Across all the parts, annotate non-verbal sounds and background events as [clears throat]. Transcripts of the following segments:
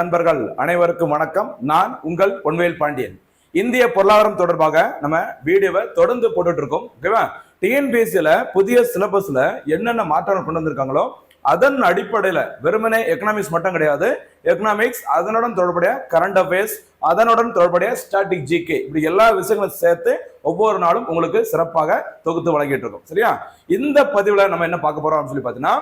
நண்பர்கள் அனைவருக்கும் வணக்கம். நான் உங்கள் பொன்வேல் பாண்டியன். இந்திய பொருளாதாரம் தொடர்பாக நம்ம வீடியோவை தொடர்ந்து போட்டுட்டு இருக்கோம் ஓகேவா? டிஎன்பிஎஸ்சியில் புதிய சிலபஸ்ல என்னென்ன மாற்றங்கள் கொண்டு வந்திருக்காங்களோ அதன் அடிப்படையில் வெறுமனே எக்கனாமிக்ஸ் மட்டும் கிடையாது. எக்கனாமிக்ஸ் அதனுடன் தொடர்புடைய கரண்ட் அஃபேர்ஸ் அதனுடன் தொடர்புடைய ஸ்டாட்டிக் ஜிகே இப்படி எல்லா விஷயங்களும் சேர்த்து ஒவ்வொரு நாளும் உங்களுக்கு சிறப்பாக தொகுத்து வழங்கிட்டு இருக்கோம் சரியா? இந்த பதிவுல நம்ம என்ன பார்க்க போறோம் அப்படின்னு சொல்லி பார்த்தீங்கன்னா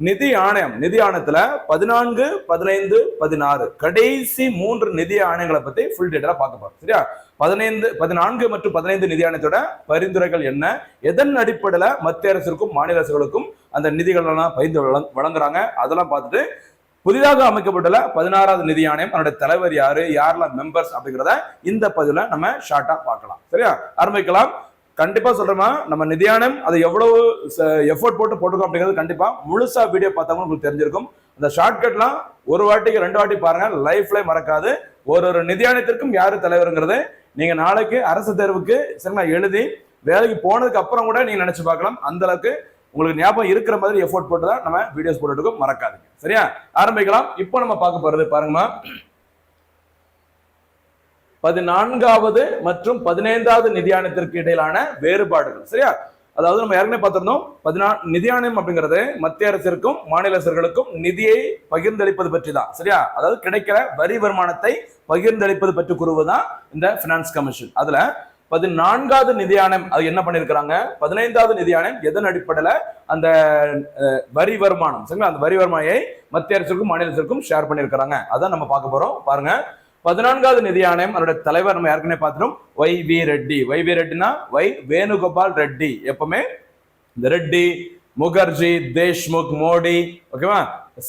நிதி ஆணையம் நிதி ஆணையத்துல பதினான்கு பதினைந்து பதினாறு கடைசி மூன்று நிதி ஆணையங்களை பத்தி ஃபுல் டீட்டெயிலா பார்க்க போறோம். சரியா? பதினைந்து பதினான்கு மற்றும் பதினைந்து நிதி ஆணையத்தோட பரிந்துரைகள் என்ன? எதன் அடிப்படையில மத்திய அரசுக்கும் மாநில அரசுகளுக்கும் அந்த நிதிகளெல்லாம் பகிர்ந்து வழங்க- வழங்குறாங்க? அதெல்லாம் பார்த்துட்டு புதிதாக அமைக்கப்பட்டுள்ள பதினாறாவது நிதி ஆணையம் அதனுடைய தலைவர் யாரு? யாரெல்லாம் மெம்பர்ஸ் அப்படிங்கிறத இந்த பதிவுல நம்ம ஷார்ட்டா பார்க்கலாம். சரியா? ஆரம்பிக்கலாம். கண்டிப்பாக சொல்கிறோமா நம்ம நிதியானம் அதை அது எவ்வளவு எஃபோர்ட் போட்டு போட்டிருக்கோம் அப்படிங்கிறது கண்டிப்பாக முழுசாக வீடியோ பார்த்தவங்க உங்களுக்கு தெரிஞ்சிருக்கும். அந்த ஷார்ட்கட்லாம் ஒரு வாட்டிக்கு ரெண்டு வாட்டி பாருங்கள் லைஃப்ல மறக்காது. ஒரு ஒரு நிதியானத்திற்கும் யார் தலைவருங்கிறது நீங்கள் நாளைக்கு அரசு தேர்வுக்கு சரிங்களா எழுதி வேலைக்கு போனதுக்கு அப்புறம் கூட நீங்கள் நினச்சி பார்க்கலாம். அந்த அளவுக்கு உங்களுக்கு ஞாபகம் இருக்கிற மாதிரி எஃபோர்ட் போட்டு தான் நம்ம வீடியோஸ் போட்டுட்டு மறக்காதுங்க. சரியா? ஆரம்பிக்கலாம். இப்போ நம்ம பார்க்க போகிறது பாருங்கம்மா. பதினான்காவது மற்றும் பதினைந்தாவது நிதியானத்திற்கு இடையிலான வேறுபாடுகள். சரியா? அதாவது நம்ம ஏற்கனவே பார்த்திருந்தோம் பதினா நிதி ஆணையம் அப்படிங்கிறது மத்திய அரசிற்கும் மாநில அரசுகளுக்கும் நிதியை பகிர்ந்தளிப்பது பற்றி தான் சரியா? அதாவது கிடைக்கிற வரி வருமானத்தை பகிர்ந்தளிப்பது பற்றி கூறுவதுதான் இந்த பினான்ஸ் கமிஷன் அதுல பதினான்காவது நிதி அது என்ன பண்ணிருக்கிறாங்க பதினைந்தாவது நிதியானம் எதன் அடிப்படையில அந்த வரி வருமானம் சரிங்களா? அந்த வரி வருமாயை மத்திய அரசுக்கும் மாநில அரசுக்கும் ஷேர் பண்ணியிருக்கிறாங்க. அதான் நம்ம பார்க்க போறோம். பாருங்க. பதினான்காவது நிதி ஆணையம் அதோட தலைவர் நம்ம ஏற்கனவே பார்த்துட்டோம்? Y V Reddy. Y V retina Y Venugopal Reddy. எப்பவுமே இந்த ரெட்டி முகர்ஜி தேஷ்முக் மோடி ஓகேவா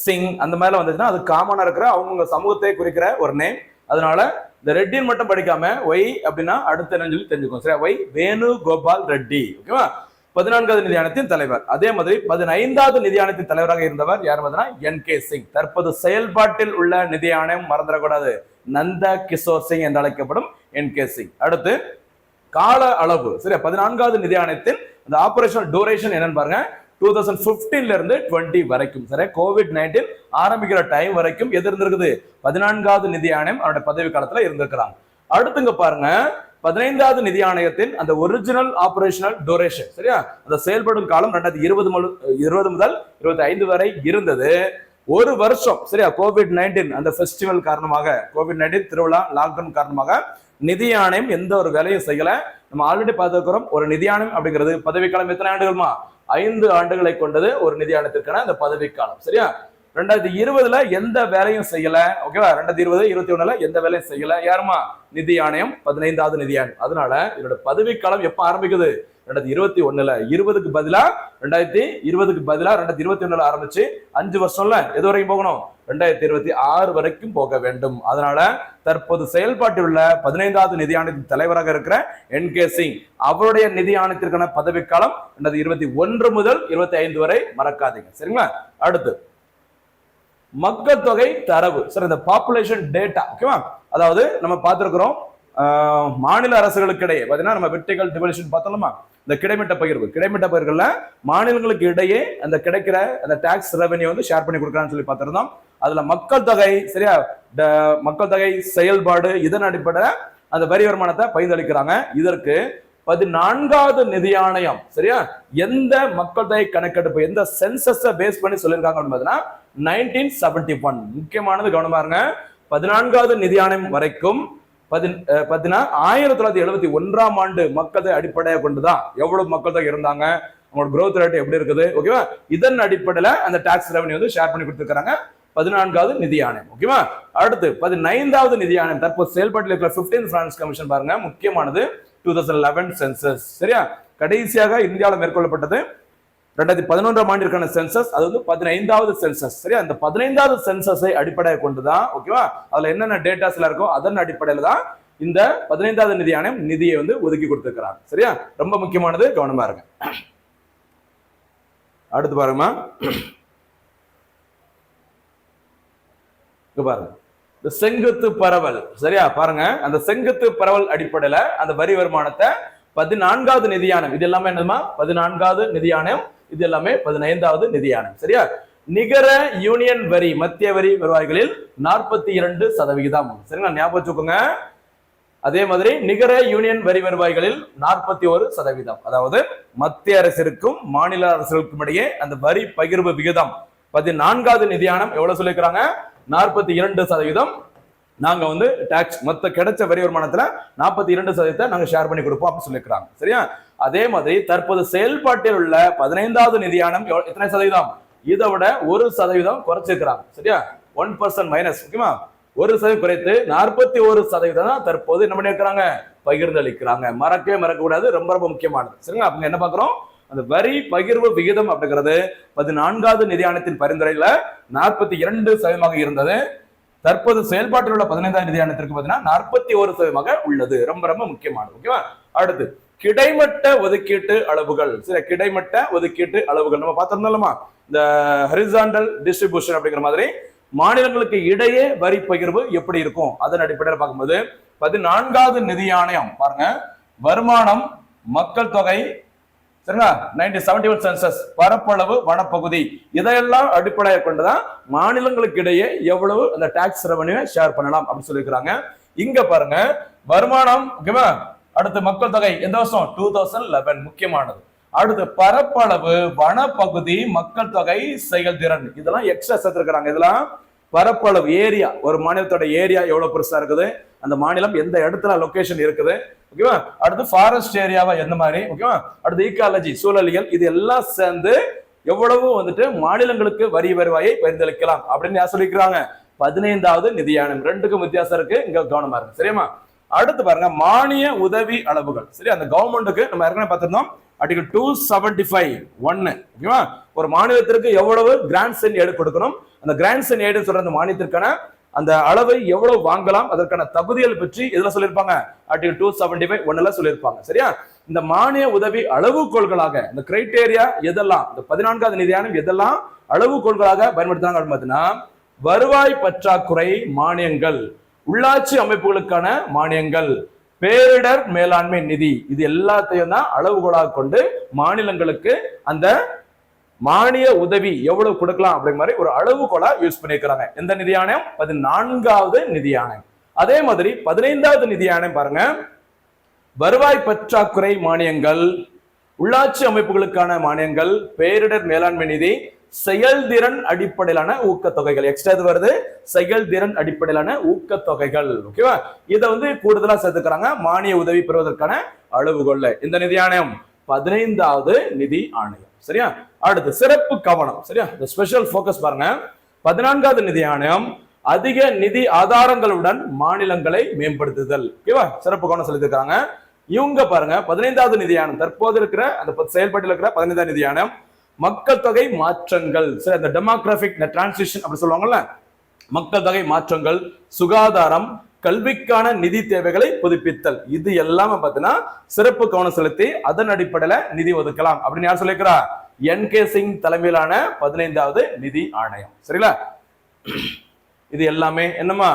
சிங் அந்த மாதிரிலாம் வந்துச்சுன்னா அது காமனா இருக்கிற அவங்கவுங்க சமூகத்தை குறிக்கிற ஒரு நேம் அதனால இந்த ரெட்டின்னு மட்டும் படிக்காம ஒய் அப்படின்னா அடுத்த என்னன்னு சொல்லி தெரிஞ்சுக்கும் சரியா? ஒய் வேணுகோபால் ரெட்டி. ஓகேவா பதினான்காவது நிதி தலைவர். அதே மாதிரி பதினைந்தாவது நிதி ஆணையத்தின் தலைவராக இருந்தவர் யார் பார்த்தீங்கன்னா என் கே சிங். தற்போது செயல்பாட்டில் உள்ள நிதி ஆணையம் மறந்துடக்கூடாது. நந்த கிஷோர் சிங் என்று அழைக்கப்படும் என் கே சிங். அடுத்து கால அளவு. சரியா? பதினான்காவது நிதி ஆணையத்தின் அந்த ஆபரேஷனல் டூரேஷன் என்னன்னு பாருங்க. டூ தௌசண்ட் பிப்டீன்ல இருந்து டுவெண்ட்டி வரைக்கும். சரி கோவிட் நைன்டீன் ஆரம்பிக்கிற டைம் வரைக்கும் எது இருந்திருக்குது பதினான்காவது நிதி ஆணையம் அவருடைய பதவி காலத்துல இருந்திருக்கிறாங்க. அடுத்துங்க பாருங்க. பதினைந்தாவது நிதி ஆணையத்தின் அந்த ஒரிஜினல் ஆபரேஷனல் டூரேஷன் சரியா? அந்த செயல்படும் காலம் ரெண்டாயிரத்தி இருபது இருபது முதல் இருபத்தி ஐந்து வரை இருந்தது. ஒரு வருஷம் சரியா? கோவிட் நைன்டீன் அந்த ஃபெஸ்டிவல் காரணமாக கோவிட் நைன்டீன் திருவிழா லாக்டவுன் காரணமாக நிதி ஆணையம் எந்த ஒரு வேலையும் செய்யல. நம்ம ஆல்ரெடி பார்த்துருக்கிறோம் ஒரு நிதி ஆணையம் அப்படிங்கிறது பதவிக்காலம் எத்தனை ஆண்டுகள்மா? ஐந்து ஆண்டுகளை கொண்டது ஒரு நிதி ஆணையத்திற்கான அந்த பதவிக்காலம் சரியா? ரெண்டாயிரத்தி இருபதுல எந்த வேலையும் செய்யல ஓகேவா ரெண்டாயிரத்தி இருபது இருபத்தி ஒண்ணுல எந்த வேலையும் செய்யல. யாருமா? நிதி ஆணையம் பதினைந்தாவது நிதி ஆணையம். அதனால இதோட பதவிக்காலம் எப்ப ஆரம்பிக்குது? ரெண்டாயிரத்தி இருபத்தி ஒண்ணுல இருபதுக்கு பதிலா ரெண்டாயிரத்தி இருபதுக்கு பதிலா ரெண்டாயிரத்தி இருபத்தி ஒண்ணுல ஆரம்பிச்சு அஞ்சு வருஷம்ல எது வரைக்கும் போகணும்? ரெண்டாயிரத்தி இருபத்தி ஆறு வரைக்கும் போக வேண்டும். அதனால தற்போது செயல்பாட்டில் உள்ள பதினைந்தாவது நிதி ஆணையத்தின் தலைவராக இருக்கிற என் கே சிங் அவருடைய நிதி ஆணையத்திற்கான பதவிக்காலம் ரெண்டாயிரத்தி இருபத்தி ஒன்று முதல் இருபத்தி ஐந்து வரை மறக்காதீங்க. சரிங்களா? அடுத்து மக்கள் தொகை தரவு. சார் இந்த பாப்புலேஷன் டேட்டா ஓகேவா அதாவது நம்ம பார்த்திருக்கிறோம் ஆஹ், மாநில அரசுகளுக்கு இடையே பார்த்தீங்கன்னா நம்ம வெர்டிகல் டிவல்யூஷன் பார்த்தோம்மா இந்த கிடைமட்ட பகிர்வு கிடைமட்ட பகிர்வுல மாநிலங்களுக்கு இடையே அந்த கிடைக்கிற அந்த டாக்ஸ் ரெவன்யூ வந்து ஷேர் பண்ணி கொடுக்குறான்னு சொல்லி பார்த்துருந்தோம். அதுல மக்கள் தொகை சரியா? ட- மக்கள் தொகை செயல்பாடு இதன் அடிப்படையில் அந்த வரி வருமானத்தை பகிர்ந்தளிக்கிறாங்க. இதற்கு பதினான்காவது நிதி ஆணையம் சரியா? எந்த மக்கள் தொகை கணக்கெடுப்பு எந்த சென்சஸை பேஸ் பண்ணி சொல்லியிருக்காங்க அப்படின்னு பார்த்தீங்கன்னா நைன்டீன் செவன்டி ஒன் முக்கியமானது கவனமா இருங்க. பதினான்காவது நிதி ஆணையம் வரைக்கும் பார்த்தீங்கன்னா ஆயிரத்தி தொள்ளாயிரத்தி எழுபத்தி ஒன்றாம் ஆண்டு மக்களை அடிப்படையாக அடிப்படையாக கொண்டுதான் எவ்வளவு மக்கள் தான் இருந்தாங்க அவங்களோட க்ரோத் ரேட் எப்படி இருக்குது ஓகேவா இதன் அடிப்படையில் அந்த டாக்ஸ் ரெவன்யூ வந்து ஷேர் பண்ணி கொடுத்துருக்காங்க பதினான்காவது நிதி ஆணையம் ஓகேவா அடுத்து பதினைந்தாவது நிதி ஆணையம் தற்போது செயல்பாட்டில் இருக்கிற 15th ஃபினான்ஸ் கமிஷன் பாருங்க முக்கியமானது டூ தௌசண்ட் லெவன் சென்சஸ் சரியா? கடைசியாக இந்தியாவில் மேற்கொள்ளப்பட்டது ரெண்டாயிரத்தி பதினொன்றாம் ஆண்டிற்கான சென்சஸ் அது வந்து பதினைந்தாவது சென்சஸ் சரியா? அந்த பதினைந்தாவது சென்சஸை அடிப்படையாக கொண்டுதான் ஓகேவா அதுல என்னென்ன டேட்டாஸ் எல்லாம் இருக்கோ அதன் அடிப்படையில் தான் இந்த பதினைந்தாவது நிதி ஆணையம் நிதியை வந்து ஒதுக்கி கொடுத்துருக்கிறாங்க சரியா? ரொம்ப முக்கியமானது கவனமா இருங்க. அடுத்து பாருங்கம்மா. இங்க பாருங்க. இந்த செங்குத்து பரவல் சரியா? பாருங்க. அந்த செங்குத்து பரவல் அடிப்படையில அந்த வரி வருமானத்தை பதினான்காவது நிதி ஆணையம் இது எல்லாமே என்னதுமா? பதினான்காவது நிதி ஆணையம் இது எல்லாமே பதினைந்தாவது நிதி ஆணையம் சரியா? நிகர யூனியன் வரி மத்திய வரி வருவாய்களில் நாற்பத்தி இரண்டு சதவிகிதம். சரிங்களா? ஞாபகம் வச்சுக்கோங்க. அதே மாதிரி நிகர யூனியன் வரி வருவாய்களில் நாற்பத்தி ஒரு சதவீதம் அதாவது மத்திய அரசிற்கும் மாநில அரசுகளுக்கும் இடையே அந்த வரி பகிர்வு விகிதம் பதினான்காவது நிதியானம் எவ்வளவு சொல்லியிருக்கிறாங்க? நாற்பத்தி இரண்டு சதவீதம் நாங்க வந்து டாக்ஸ் மொத்த கிடைச்ச வரி வருமானத்துல நாற்பத்தி இரண்டு சதவீதத்தை நாங்க ஷேர் பண்ணி கொடுப்போம் அப்படின்னு சொல்லியிருக்கிறாங்க. சரியா? அதே மாதிரி தற்போது செயல்பாட்டில் உள்ள பதினைந்தாவது நிதியானம் எத்தனை சதவீதம்? இதை விட ஒரு சதவீதம் குறைச்சிருக்கிறாங்க. சரியா? ஒன் பர்சன்ட் மைனஸ் ஓகேவா? ஒரு சதவீதம் குறைத்து நாற்பத்தி ஒரு சதவீதம் தான் தற்போது என்ன பண்ணியிருக்கிறாங்க? பகிர்ந்தளிக்கிறாங்க. மறக்கவே மறக்க கூடாது ரொம்ப ரொம்ப முக்கியமானது. சரிங்களா? அப்ப என்ன பாக்குறோம் அந்த வரி பகிர்வு விகிதம் அப்படிங்கிறது பதினான்காவது நிதியானத்தின் பரிந்துரையில நாற்பத்தி இரண்டு சதவீதமாக இருந்தது. தற்போது செயல்பாட்டில் உள்ள பதினைந்தாம் நிதியானத்திற்கு பார்த்தீங்கன்னா நாற்பத்தி ஒரு சதவீதமாக உள்ளது. ரொம்ப ரொம்ப முக்கியமானது. ஓகேவா? அடுத்து கிடைமட்ட ஒதுக்கீட்டு அளவுகள். சில கிடைமட்ட ஒதுக்கீட்டு அளவுகள். நம்ம பார்த்திருந்தாலுமா இந்த ஹரிசாண்டல் டிஸ்ட்ரிபியூஷன் அப்படிங்கிற மாதிரி மாநிலங்களுக்கு இடையே வரி பகிர்வு எப்படி இருக்கும்? அதன் அடிப்படையில் பார்க்கும்போது பதினான்காவது நிதி ஆணையம் பாருங்க வருமானம் மக்கள் தொகை சரிங்களா? நைன்டீன் செவன்டி ஒன் சென்சஸ் பரப்பளவு வனப்பகுதி. இதையெல்லாம் அடிப்படையாக கொண்டுதான் மாநிலங்களுக்கு இடையே எவ்வளவு அந்த டாக்ஸ் ரெவன்யூ ஷேர் பண்ணலாம் அப்படின்னு சொல்லியிருக்கிறாங்க. இங்க பாருங்க வருமானம் ஓகேவா அடுத்து மக்கள் தொகை எந்த வருஷம்? டூ தௌசண்ட் லெவன் முக்கியமானது. அடுத்து பரப்பளவு வனப்பகுதி மக்கள் தொகை செயல்திறன் இதெல்லாம் எக்ஸ்ட்ரா சேர்த்துருக்கிறாங்க. இதெல்லாம் பரப்பளவு ஏரியா. ஒரு மாநிலத்தோட ஏரியா எவ்வளவு பெருசா இருக்குது? அந்த மாநிலம் எந்த இடத்துல லொகேஷன் இருக்குது? ஓகேவா அடுத்து ஃபாரஸ்ட் ஏரியாவா எந்த மாதிரி? ஓகேவா அடுத்து ஈக்காலஜி சூழலியல் இது எல்லாம் சேர்ந்து எவ்வளவு வந்துட்டு மாநிலங்களுக்கு வரி வருவாயை பரிந்தளிக்கலாம் அப்படின்னு யார் சொல்லிக்கிறாங்க பதினைந்தாவது நிதியானம் ரெண்டுக்கும் வித்தியாசம் இருக்கு. இங்க கவனமா இருக்கு சரியாமா அடுத்து பாருங்க மானிய உதவி அளவுகள். சரி அந்த கவர்மெண்ட்டுக்கு நம்ம ஏற்கனவே பார்த்திருந்தோம் ஆர்டிகல் டூ செவன்டி ஃபைவ் ஒன்னு ஓகேவா ஒரு மாநிலத்திற்கு எவ்வளவு கிராண்ட் சென் ஏடு கொடுக்கணும்? அந்த கிராண்ட் சென் ஏடு சொல்ற அந்த மானியத்திற்கான அந்த அளவை எவ்வளவு வாங்கலாம்? அதற்கான தகுதிகள் பற்றி எதுல சொல்லியிருப்பாங்க? ஆர்டிகல் டூ செவன்டி ஃபைவ் ஒன்னுல சொல்லியிருப்பாங்க. சரியா? இந்த மானிய உதவி அளவுகோள்களாக இந்த கிரைட்டேரியா எதெல்லாம் இந்த பதினான்காவது நிதியானம் எதெல்லாம் அளவுகோள்களாக பயன்படுத்துறாங்க அப்படின்னு பார்த்தீங்கன்னா வருவாய் பற்றாக்குறை மானியங்கள். உள்ளாட்சி அமைப்புகளுக்கான மானியங்கள் பேரிடர் மேலாண்மை நிதி இது எல்லாத்தையும் தான் அளவுகோலாக கொண்டு மாநிலங்களுக்கு அந்த மானிய உதவி எவ்வளவு கொடுக்கலாம் அப்படிங்கிற மாதிரி ஒரு அளவுகோலா யூஸ் பண்ணியிருக்கிறாங்க. எந்த நிதி ஆணையம் பதினான்காவது நிதி ஆணையம் அதே மாதிரி பதினைந்தாவது நிதி ஆணையம் பாருங்க. வருவாய் பற்றாக்குறை மானியங்கள் உள்ளாட்சி அமைப்புகளுக்கான மானியங்கள் பேரிடர் மேலாண்மை நிதி செயல்திறன் அடிப்படையிலான ஊக்கத்தொகைகள். எக்ஸ்ட்ரா இது வருது செயல்திறன் அடிப்படையிலான ஊக்கத்தொகைகள். ஓகேவா இதை வந்து கூடுதலா சேர்த்துக்கிறாங்க. மானிய உதவி பெறுவதற்கான அளவுகோல்ல. இந்த நிதி ஆணையம். பதினைந்தாவது நிதி ஆணையம். சரியா? அடுத்து சிறப்பு கவனம். சரியா? இந்த ஸ்பெஷல் போக்கஸ் பாருங்க. பதினான்காவது நிதி ஆணையம் அதிக நிதி ஆதாரங்களுடன் மாநிலங்களை மேம்படுத்துதல். ஓகேவா சிறப்பு கவனம் செலுத்திருக்காங்க இவங்க பாருங்க பதினைந்தாவது நிதி தற்போது இருக்கிற அந்த செயல்பாட்டில் இருக்கிற பதினைந்தாவது நிதி ஆணையம் மக்கள் தொகை மாற்றங்கள். சரி அந்த டெமோகிராபிக் டிரான்சிஷன் அப்படி சொல்லுவாங்கல்ல மக்கள் தொகை மாற்றங்கள் சுகாதாரம் கல்விக்கான நிதி தேவைகளை புதுப்பித்தல். இது எல்லாமே பார்த்தீங்கன்னா சிறப்பு கவனம் செலுத்தி அதன் அடிப்படையில நிதி ஒதுக்கலாம். அப்படின்னு யார் சொல்லியிருக்கிறா? என் கே சிங் தலைமையிலான பதினைந்தாவது நிதி ஆணையம். சரிங்களா? இது எல்லாமே என்னமா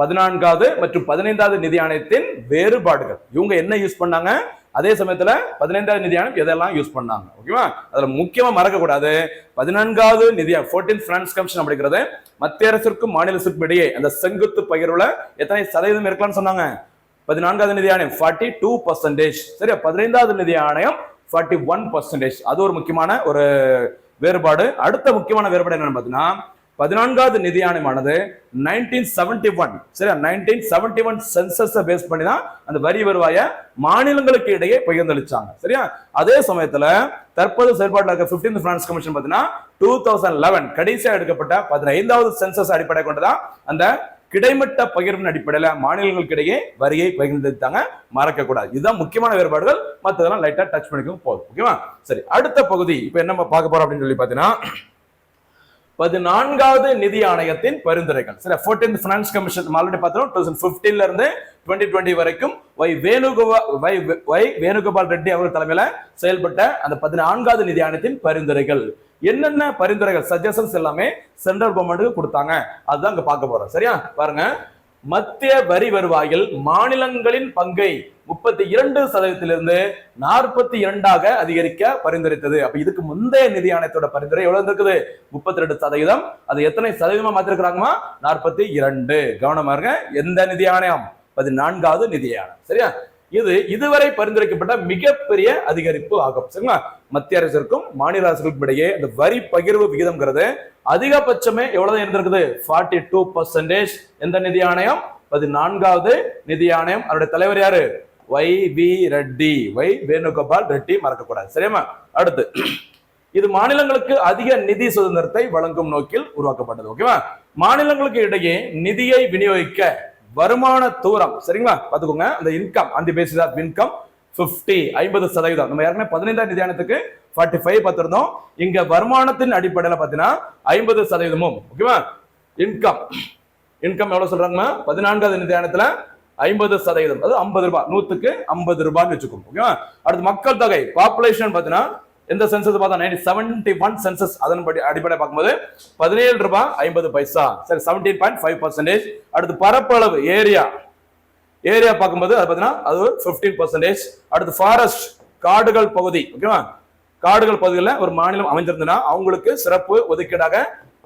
பதினான்காவது மற்றும் பதினைந்தாவது நிதி ஆணையத்தின் வேறுபாடுகள். இவங்க என்ன யூஸ் பண்ணாங்க? அதே சமயத்தில் பதினைந்தாவது நிதியானம் எதெல்லாம் யூஸ் பண்ணாங்க? ஓகேவா அதில் முக்கியமாக மறக்கக்கூடாது பதினான்காவது நிதியம் ஃபோர்டீன் ஃபினான்ஸ் கமிஷன் அப்படிங்கிறது மத்திய அரசிற்கும் மாநில அரசுக்கும் இடையே அந்த செங்குத்து பகிர்வில் எத்தனை சதவீதம் இருக்கலாம்னு சொன்னாங்க? பதினான்காவது நிதி ஆணையம் ஃபார்ட்டி டூ பர்சன்டேஜ் சரியா? பதினைந்தாவது நிதி ஆணையம் ஃபார்ட்டி ஒன் பர்சன்டேஜ் அது ஒரு முக்கியமான ஒரு வேறுபாடு. அடுத்த முக்கியமான வேறுபாடு என்னன்னு பார்த்தீங்கன்னா பதினான்காவது நிதி ஆணையமானது நைன்டீன் செவன்டி ஒன் சரியா? நைன்டீன் செவன்டி ஒன் சென்சஸை பேஸ் பண்ணி தான் அந்த வரி வருவாயை மாநிலங்களுக்கு இடையே பகிர்ந்தளிச்சாங்க. சரியா? அதே சமயத்துல தற்போது செயல்பாட்டில் இருக்க 15th பினான்ஸ் கமிஷன் பார்த்தீங்கன்னா டூ தௌசண்ட் லெவன் கடைசியாக எடுக்கப்பட்ட பதினைந்தாவது சென்சஸ் அடிப்படை கொண்டுதான் அந்த கிடைமட்ட பகிர்வின் அடிப்படையில் மாநிலங்களுக்கு இடையே வரியை பகிர்ந்தளித்தாங்க. மறக்க கூடாது. இதுதான் முக்கியமான வேறுபாடுகள். மற்றதெல்லாம் லைட்டா டச் பண்ணிக்கவும் போதும். ஓகேவா? சரி அடுத்த பகுதி. இப்போ என்ன நம்ம பார்க்க போறோம் அப்படின்னு சொல்லி பார்த்தீங்கன்னா பதினான்காவது நிதி ஆணையத்தின் பரிந்துரைகள். சரி ஃபோர்டீன் ஃபினான்ஸ் கமிஷன் ஆல்ரெடி பார்த்தோம் டூ தௌசண்ட் ஃபிஃப்டீன்ல இருந்து டுவெண்ட்டி டுவெண்ட்டி வரைக்கும் வை வேணுகோபால் வை வை வேணுகோபால் ரெட்டி அவர் தலைமையில செயல்பட்ட அந்த பதினான்காவது நிதி ஆணையத்தின் பரிந்துரைகள். என்னென்ன பரிந்துரைகள் சஜஷன்ஸ் எல்லாமே சென்ட்ரல் கவர்மெண்ட்டுக்கு கொடுத்தாங்க. அதுதான் அங்கே பார்க்க போறோம். சரியா? பாருங்க. மத்திய வரி வருவாயில் மாநிலங்களின் பங்கை முப்பத்தி இரண்டு சதவீதத்திலிருந்து நாற்பத்தி இரண்டாக அதிகரிக்க பரிந்துரைத்தது. அப்ப இதுக்கு முந்தைய நிதி ஆணையத்தோட பரிந்துரை எவ்வளவு இருக்குது முப்பத்தி ரெண்டு சதவீதம். அது எத்தனை சதவீதமா மாத்திருக்கிறாங்கம்மா? நாற்பத்தி இரண்டு. கவனமா இருங்க. எந்த நிதி ஆணையம்? பதினான்காவது நிதி ஆணையம். சரியா? இது இதுவரை பரிந்துரைக்கப்பட்ட மிகப்பெரிய அதிகரிப்பு ஆகும். சரிங்களா? மத்திய அரசிற்கும் மாநில அரசுகளுக்கும் இடையே இந்த வரி பகிர்வு விகிதம்ங்கிறது அதிகபட்சமே எவ்வளவு இருந்திருக்குது? ஃபார்ட்டி டூ பர்சன்டேஜ் எந்த நிதி ஆணையம்? பதினான்காவது நிதி ஆணையம். அவருடைய தலைவர் யாரு? Y V Reddy. Y Venugopal Reddy மறக்கக்கூடாது. சரியாமா அடுத்து இது மாநிலங்களுக்கு அதிக நிதி சுதந்திரத்தை வழங்கும் நோக்கில் உருவாக்கப்பட்டது. ஓகேவா? மாநிலங்களுக்கு இடையே நிதியை விநியோகிக்க வருமான தூரம். சரிங்களா? பாத்துக்கோங்க அந்த இன்கம் அந்த பேசிஸ் ஆஃப் இன்கம் 50 ஐம்பது சதவீதம். நம்ம ஏற்கனவே பதினைந்தாம் நிதியானத்துக்கு ஃபார்ட்டி ஃபைவ் பார்த்துருந்தோம். இங்க வருமானத்தின் அடிப்படையில் பார்த்தீங்கன்னா ஐம்பது சதவீதமும். ஓகேவா? இன்கம் இன்கம் எவ்வளவு சொல்கிறாங்கன்னா பதினான்காவது நிதியானத்துல ஐம்பது சதவீதம். அது ஐம்பது ரூபாய். நூத்துக்கு ஐம்பது ரூபாய்னு வச்சுக்கோங்க. ஓகேவா? அடுத்து மக்கள் தொகை பாப்புலேஷன் பார்த்தீங்கன்னா எந்த சென்சஸ் பார்த்தா நைன்டி செவன்டி ஒன் சென்சஸ் அதன்படி அடிப்படை பார்க்கும்போது பதினேழு ரூபாய் ஐம்பது பைசா. சரி செவன்டீன் பாயிண்ட் ஃபைவ் பர்சன்டேஜ் அடுத்து பரப்பளவு ஏரியா. ஏரியா பார்க்கும்போது அது பார்த்தீங்கன்னா அது ஒரு ஃபிஃப்டீன் பர்சன்டேஜ் அடுத்து ஃபாரஸ்ட் காடுகள் பகுதி ஓகேவா காடுகள் பகுதியில் ஒரு மாநிலம் அமைஞ்சிருந்ததுன்னா அவங்களுக்கு சிறப்பு ஒதுக்கீடாக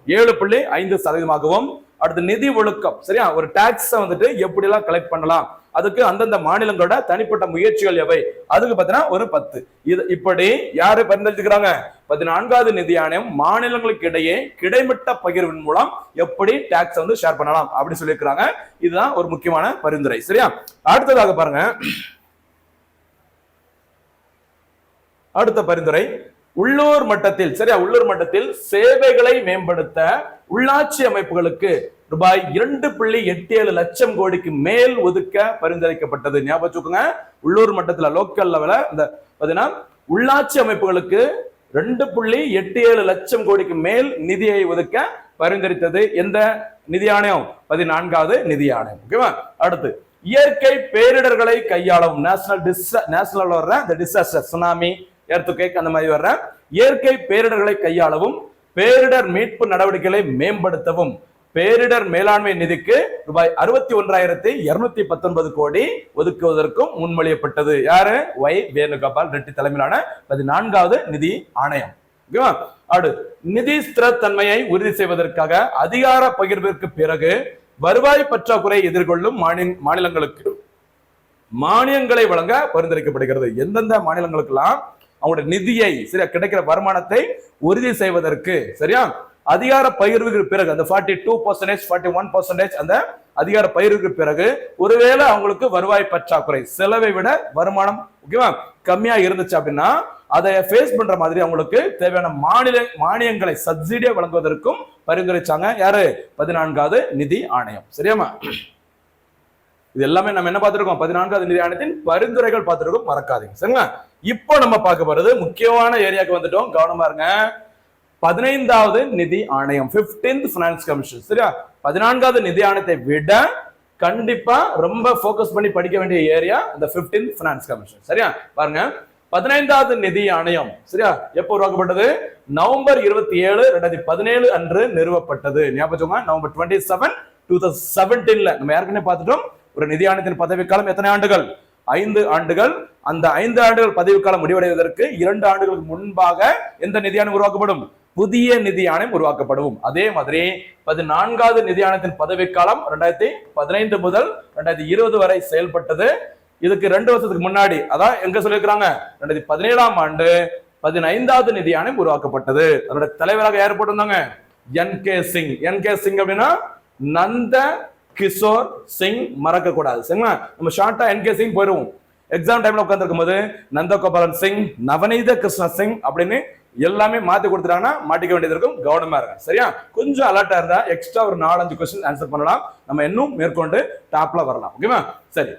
ஏழு புள்ளி ஐந்து சதவீதமாகவும் அடுத்து நிதி ஒழுக்கம் சரியா? ஒரு டாக்ஸை வந்துட்டு எப்படியெல்லாம் கலெக்ட் பண்ணலாம்? அதுக்கு அந்தந்த மாநிலங்களோட தனிப்பட்ட முயற்சிகள் எவை? அதுக்கு பார்த்தீங்கன்னா ஒரு பத்து. இது இப்படி யாரு பரிந்துரைச்சுக்கிறாங்க பதினான்காவது நிதி ஆணையம் மாநிலங்களுக்கு இடையே கிடைமட்ட பகிர்வின் மூலம் எப்படி டாக்ஸ் வந்து ஷேர் பண்ணலாம் அப்படி சொல்லியிருக்கிறாங்க. இதுதான் ஒரு முக்கியமான பரிந்துரை. சரியா? அடுத்ததாக பாருங்க. அடுத்த பரிந்துரை. உள்ளூர் மட்டத்தில் சரியா? உள்ளூர் மட்டத்தில் சேவைகளை மேம்படுத்த உள்ளாட்சி அமைப்புகளுக்கு ரூபாய் இரண்டு புள்ளி எட்டு ஏழு லட்சம் கோடிக்கு மேல் ஒதுக்க பரிந்துரைக்கப்பட்டது. ஞாபகம் வச்சுக்கோங்க. உள்ளூர் மட்டத்தில் லோக்கல் லெவல இந்த பார்த்தீங்கன்னா உள்ளாட்சி அமைப்புகளுக்கு ரெண்டு புள்ளி எட்டு ஏழு லட்சம் கோடிக்கு மேல் நிதியை ஒதுக்க பரிந்துரைத்தது எந்த நிதி ஆணையம்? பதினான்காவது நிதி ஆணையம். ஓகேவா? அடுத்து இயற்கை பேரிடர்களை கையாளவும் நேஷனல் டிஸ் நேஷனல் வர்ற இந்த டிசாஸ்டர் சுனாமி எர்த்துக்கேக் அந்த மாதிரி வர்ற இயற்கை பேரிடர்களை கையாளவும் பேரிடர் மீட்பு நடவடிக்கைகளை மேம்படுத்தவும். பேரிடர் மேலாண்மை நிதிக்கு ரூபாய் அறுபத்தி ஒன்றாயிரத்தி இருநூத்தி பத்தொன்பது கோடி ஒதுக்குவதற்கும் முன்மொழியப்பட்டது. யாரு? ஒய் வேணுகோபால் ரெட்டி தலைமையிலான பதினான்காவது நிதி ஆணையம். ஓகேவா? நிதி ஸ்திரத்தன்மையை உறுதி செய்வதற்காக அதிகார பகிர்விற்கு பிறகு வருவாய் பற்றாக்குறை எதிர்கொள்ளும் மாநிலங்களுக்கு மானியங்களை வழங்க பரிந்துரைக்கப்படுகிறது. எந்தெந்த மாநிலங்களுக்கெல்லாம் அவங்களோட நிதியை சரியா கிடைக்கிற வருமானத்தை உறுதி செய்வதற்கு சரியா? அதிகார பகிர்வுக்கு பிறகு அந்த forty two percentage forty one percentage அந்த அதிகார பயிருக்கு பிறகு ஒருவேளை அவங்களுக்கு வருவாய் பற்றாக்குறை செலவை விட வருமானம் ஓகேவா? கம்மியா இருந்துச்சு அப்படின்னா அதை ஃபேஸ் பண்ற மாதிரி அவங்களுக்கு தேவையான மாநில மானியங்களை சப்சிடியா வழங்குவதற்கும் பரிந்துரைச்சாங்க. யாரு? பதினான்காவது நிதி ஆணையம். சரியாமா இது எல்லாமே நம்ம என்ன பார்த்திருக்கோம்? பதினான்காவது நிதி ஆணையத்தின் பரிந்துரைகள் பார்த்திருக்கோம். மறக்காதீங்க. சரிங்களா? இப்போ நம்ம பார்க்க போறது முக்கியமான ஏரியாவுக்கு வந்துட்டோம். கவனமா இருங்க. பதினைந்தாவது நிதி ஆணையம் 15th பினான்ஸ் கமிஷன் சரியா? பதினான்காவது நிதி ஆணையத்தை விட கண்டிப்பா ரொம்ப ஃபோக்கஸ் பண்ணி படிக்க வேண்டிய ஏரியா இந்த 15th பினான்ஸ் கமிஷன் சரியா? பாருங்க. பதினைந்தாவது நிதி ஆணையம். சரியா? எப்போ உருவாக்கப்பட்டது? நவம்பர் இருபத்தி ஏழு ரெண்டாயிரத்தி பதினேழு அன்று நிறுவப்பட்டது. ஞாபகம் November twenty seven two thousand செவன்டீன்ல நம்ம ஏற்கனவே பார்த்துட்டோம். ஒரு நிதி ஆணையத்தின் பதவிக்காலம் எத்தனை ஆண்டுகள்? ஐந்து ஆண்டுகள். அந்த ஐந்து ஆண்டுகள் பதவிக்காலம் முடிவடைவதற்கு இரண்டு ஆண்டுகளுக்கு முன்பாக எந்த நிதி ஆணையம் உருவாக்கப்படும்? புதிய நிதி ஆணையம் உருவாக்கப்படும் அதே மாதிரி பதினான்காவது நிதி ஆணையத்தின் பதவிக்காலம் ரெண்டாயிரத்தி பதினைந்து முதல் ரெண்டாயிரத்தி இருபது வரை செயல்பட்டது. இதுக்கு ரெண்டு வருஷத்துக்கு முன்னாடி அதான் எங்க சொல்லியிருக்கிறாங்க? ரெண்டாயிரத்தி பதினேழாம் ஆண்டு பதினைந்தாவது நிதி ஆணையம் உருவாக்கப்பட்டது. அதோட தலைவராக யார் போட்டிருந்தாங்க? N K Singh. N K Singh அப்படின்னா நந்த கிஷோர் சிங் மறக்க கூடாது சரிங்களா? நம்ம ஷார்ட்டா என் கே சிங் போயிடுவோம். எக்ஸாம் டைம்ல உட்காந்துருக்கும் போது நந்தகோபாலன் சிங் நவநீத கிருஷ்ண சிங் அப்படின்னு எல்லாமே மாத்தி கொடுத்துட்டாங்கன்னா மாட்டிக்க வேண்டியது இருக்கும். கவனமா இருக்கும் சரியா? கொஞ்சம் அலர்ட்டா இருந்தா எக்ஸ்ட்ரா ஒரு நாலஞ்சு கொஸ்டின் ஆன்சர் பண்ணலாம். நம்ம இன்னும் மேற்கொண்டு டாப்ல வரலாம். ஓகேவா சரி.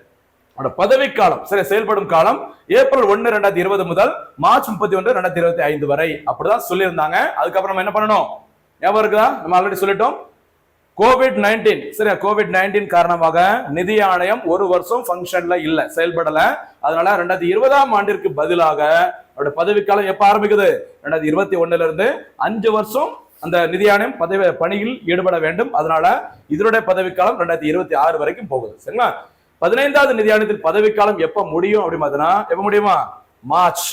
பதவி பதவிக்காலம். சரி செயல்படும் காலம் ஏப்ரல் ஒன்னு ரெண்டாயிரத்தி இருபது முதல் மார்ச் முப்பத்தி ஒன்று ரெண்டாயிரத்தி இருபத்தி ஐந்து வரை. அப்படிதான் சொல்லியிருந்தாங்க. அதுக்கப்புறம் நம்ம என்ன பண்ணணும்? ஞாபகம் இருக்குதா நம்ம ஆல்ரெடி சொல்லிட்டோம். கோவிட் நைன்டீன் சரியா? கோவிட் நைன்டீன் காரணமாக நிதி ஆணையம் ஒரு வருஷம் ஃபங்க்ஷன்ல இல்ல செயல்படல. அதனால ரெண்டாயிரத்தி இருபதாம் ஆண்டிற்கு பதிலாக அவருடைய பதவிக்காலம் எப்ப ஆரம்பிக்குது? ரெண்டாயிரத்தி இருபத்தி ஒண்ணுல இருந்து அஞ்சு வருஷம் அந்த நிதி ஆணையம் பதவி பணியில் ஈடுபட வேண்டும். அதனால இதனுடைய பதவிக்காலம் ரெண்டாயிரத்தி இருபத்தி ஆறு வரைக்கும் போகுது. சரிங்களா? பதினைந்தாவது நிதி ஆணையத்தின் பதவிக்காலம் எப்ப முடியும் அப்படின்னு பார்த்தீங்கன்னா எப்ப முடியுமா? மார்ச்.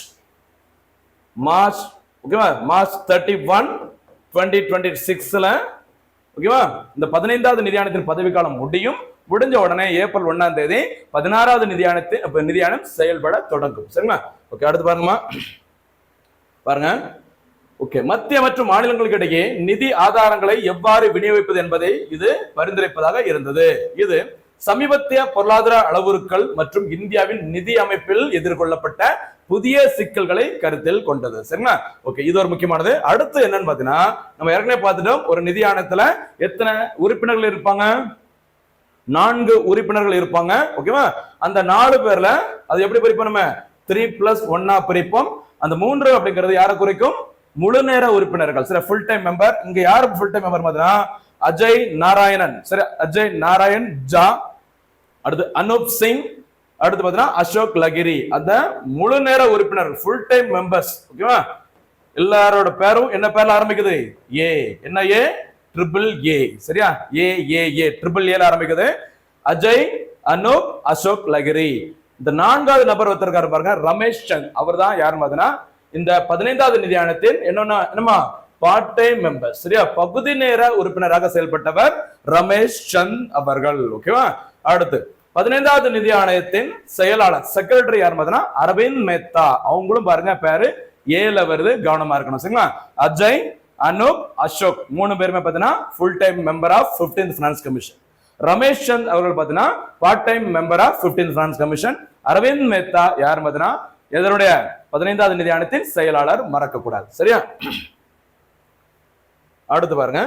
மார்ச் ஓகேவா March thirty one twenty twenty சிக்ஸ்ல ஓகேவா இந்த பதினைந்தாவது நிதியானத்தின் பதவிக்காலம் முடியும். முடிஞ்ச உடனே ஏப்ரல் ஒன்னாம் தேதி பதினாறாவது நிதி நிதியானம் செயல்பட தொடங்கும். சரிங்களா? ஓகே அடுத்து பாருங்கம்மா. பாருங்க. ஓகே மத்திய மற்றும் மாநிலங்களுக்கு இடையே நிதி ஆதாரங்களை எவ்வாறு விநியோகிப்பது என்பதை இது பரிந்துரைப்பதாக இருந்தது. இது சமீபத்திய பொருளாதார அளவுருக்கள் மற்றும் இந்தியாவின் நிதி அமைப்பில் எதிர்கொள்ளப்பட்ட புதிய சிக்கல்களை கருத்தில் கொண்டது. சரிங்களா? ஓகே இது ஒரு முக்கியமானது. அடுத்து என்னன்னு பாத்தீங்கன்னா நம்ம ஏற்கனவே பார்த்துட்டோம் ஒரு நிதி ஆணையத்துல எத்தனை உறுப்பினர்கள் இருப்பாங்க? நான்கு உறுப்பினர்கள் இருப்பாங்க. ஓகேவா அந்த நாலு பேர்ல அது எப்படி பிரிப்போம் நம்ம? த்ரீ பிளஸ் ஒன்னா பிரிப்போம். அந்த மூன்று அப்படிங்கிறது யாரை குறிக்கும்? முழு நேர உறுப்பினர்கள். சரி ஃபுல் டைம் மெம்பர் இங்க யார் ஃபுல் டைம் மெம்பர் பார்த்தீங்கன்னா? அஜய் நாராயணன். சரி அஜய் நாராயண் ஜா. அடுத்து அனூப் சிங். அடுத்து பார்த்தீங்கன்னா அசோக் லகிரி. அந்த முழு நேர உறுப்பினர் ஃபுல் டைம் மெம்பர்ஸ் ஓகேவா எல்லாரோட பேரும் என்ன பேர்ல ஆரம்பிக்குது? ஏ என்ன ஏ ட்ரிபிள் ஏ சரியா? ஏ ஏ ஏ ட்ரிபிள் ஏல ஆரம்பிக்குது. அஜய் அனூப் அசோக் லகிரி. இந்த நான்காவது நபர் ஒருத்தருக்காரு பாருங்க ரமேஷ் சந்த். அவர் தான் யாருன்னு பார்த்தீங்கன்னா இந்த பதினைந்தாவது நிதியானத்தில் என்னன்னா என்னமா பார்ட் டைம் மெம்பர் சரியா? பகுதி நேர உறுப்பினராக செயல்பட்டவர் ரமேஷ் சந்த் அவர்கள் ஓகேவா அடுத்து பதினைந்தாவது நிதி ஆணையத்தின் செயலாளர் செக்ரட்டரி யார் பார்த்தீங்கன்னா அரவிந்த் மேத்தா. அவங்களும் பாருங்க பேரு ஏல வருது கவனமா இருக்கணும் சரிங்களா? அஜய் அனுப் அசோக் மூணு பேருமே பார்த்தீங்கன்னா full time member of fifteen finance commission Ramesh Chand அவர்கள் பார்த்தீங்கன்னா part time member of fifteen finance commission Arvind Mehta யார் பார்த்தீங்கன்னா எதனுடைய பதினைந்தாவது நிதி ஆணையத்தின் செயலாளர் மறக்க கூடாது சரியா? அடுத்து பாருங்க